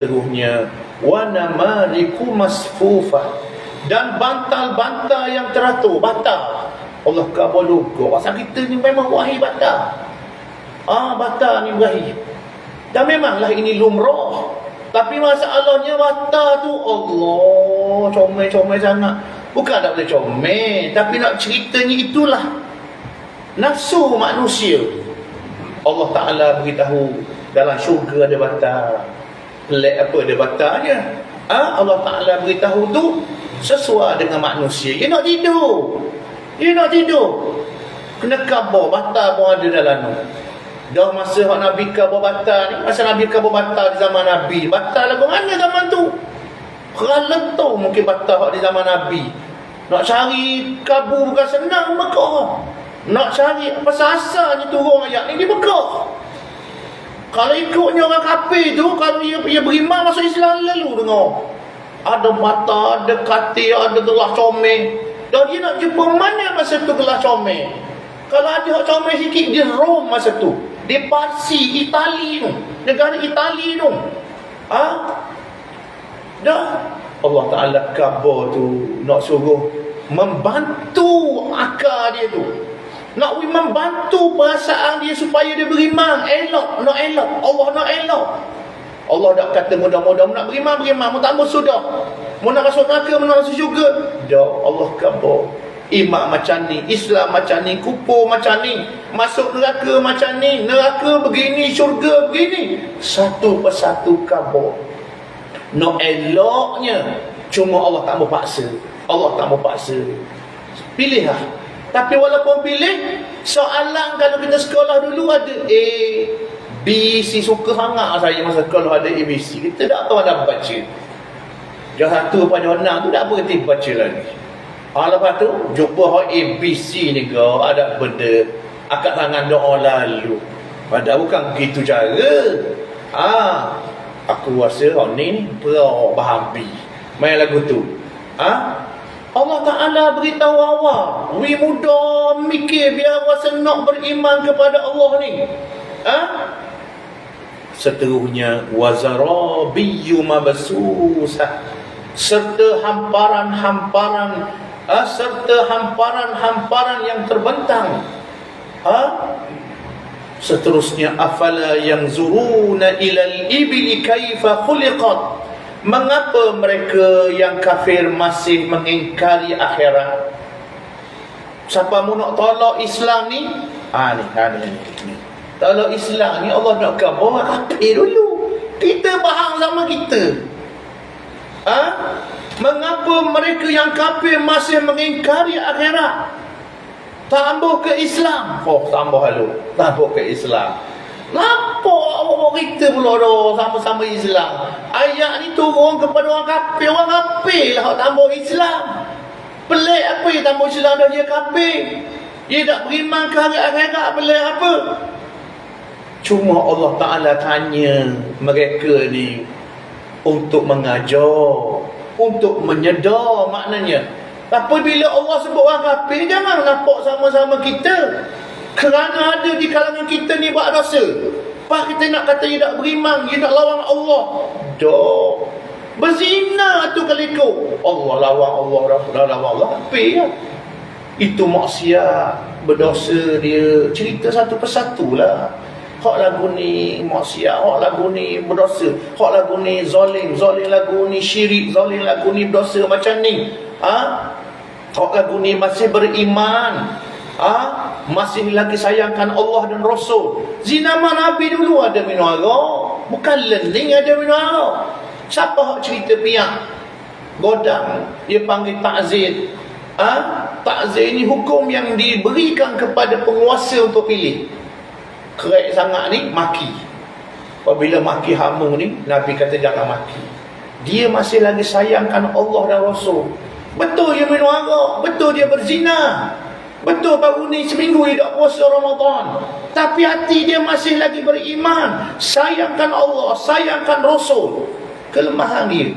seluruhnya wa namariku masfufa. Dan bantal-bantal yang teratur bantal Allah kabar luka pasal kita ni memang wahai bantal ah bantal ni wahai dan memanglah ini lumrah. Tapi masalahnya bantal tu Allah comel-comel sangat. Bukan tak boleh comel tapi nak ceritanya itulah. Nafsu manusia. Allah Ta'ala beritahu dalam syurga ada bantal pelik apa dia batalnya ha? Allah Ta'ala beritahu tu sesuai dengan manusia. Dia nak tidur. Dia nak tidur. Kena kabar batal pun ada dalam tu. Dah masa hak Nabi kabar batal ni masa Nabi kabar batal di zaman Nabi batal lagu mana zaman tu? Tu mungkin batal hak di zaman Nabi. Nak cari kabur bukan senang Mekah nak cari pasal asalnya turun ayat ni di Mekah kalau ikutnya orang kafir tu kalau dia, dia beriman masuk Islam lalu dengar. Ada mata, ada katil, ada gelas comel. Dan dia nak jumpa mana masa tu gelas comel. Kalau ada hak comel sikit dia Rom masa tu. Dia Parsi, Itali tu. Negara Itali tu. Ha? Dah Allah Taala kabar tu nak suruh membantu akal dia tu nak membantu perasaan dia supaya dia beriman. Elok nak elok. Allah nak elok. Allah tak kata mudah-mudah. Nak beriman beriman. Mu tak sudah mu nak masuk neraka mu nak masuk syurga. Dah Allah khabar iman macam ni Islam macam ni kupur macam ni masuk neraka macam ni neraka begini syurga begini. Satu persatu khabar nak eloknya. Cuma Allah tak mau paksa. Allah tak mau paksa. Pilihlah tapi walaupun pilih soalan kalau kita sekolah dulu ada A, B, C suka sangat saya masa sekolah ada A, B, C. Kita tak tahu ada baca. Jauh satu pada orang tu tak berhenti baca lagi. Ha, lepas tu, jumpa A, B, C ni ke ada benda akak tangan doa lalu. Padahal bukan begitu cara. Ha, aku rasa hak ni perah bahabi. Main lagu tu. Ha? Allah Ta'ala beritahu awak Wi muda mikir biar awak senang beriman kepada Allah ni ha? Seterusnya Wazarabiyu mabasusa Serta hamparan-hamparan ha? Serta hamparan-hamparan yang terbentang ha? Seterusnya Afala yang zuruna ilal ibili kaifa khuliqat Mengapa mereka yang kafir masih mengingkari akhirat? Siapa mu nak tolak Islam ni? Ha ni, ha ni. Tolak Islam ni Allah nak khabar kafir dulu. Kita faham sama kita. Ha? Mengapa mereka yang kafir masih mengingkari akhirat? Tambah ke Islam. Oh, tambah lalu. Tambah ke Islam. Nampak awak kita pula dah sama-sama Islam. Ayat ni turun kepada orang kafir. Orang kafir lah tambah Islam. Pelik apa yang tambah Islam dah dia kafir. Dia tak beriman ke hari akhirat pelik apa. Cuma Allah Ta'ala tanya mereka ni untuk mengajar. Untuk menyedar maknanya. Tapi bila Allah sebut orang kafir, jangan nampak sama-sama kita kerana ada di kalangan kita ni buat dosa apa kita nak kata dia tak beriman dia nak lawan Allah. Dah berzina tu kaliku Allah lawan Allah Rasulullah lawan Allah. Apa ya itu maksiat. Berdosa dia. Cerita satu persatu lah. Hak lagu ni maksiat hak lagu ni berdosa. Hak lagu ni zalim zalim lagu ni syirik zalim lagu ni berdosa macam ni. Ha? hak lagu ni masih beriman. Ha? Masih lagi sayangkan Allah dan Rasul. Zina Nabi dulu ada minum arak. Bukan lening ada minum. Siapa yang cerita piak? Godang. Dia panggil takzir. Ha? Takzir ini hukum yang diberikan kepada penguasa untuk pilih. Kerek sangat ni, maki. Apabila maki hama ni, Nabi kata jangan maki. Dia masih lagi sayangkan Allah dan Rasul. Betul dia minum arak. Betul dia berzina. Betul baru ni seminggu dia tak puasa Ramadan. Tapi hati dia masih lagi beriman. Sayangkan Allah, sayangkan Rasul. Kelemahan dia.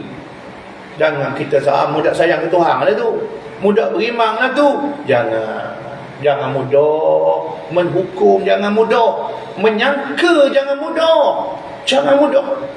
Jangan kita sama mudah sayang ke Tuhan lah tu. Mudah beriman lah tu. Jangan. Jangan mudah menghukum, jangan mudah menyangka, jangan mudah. Jangan mudah.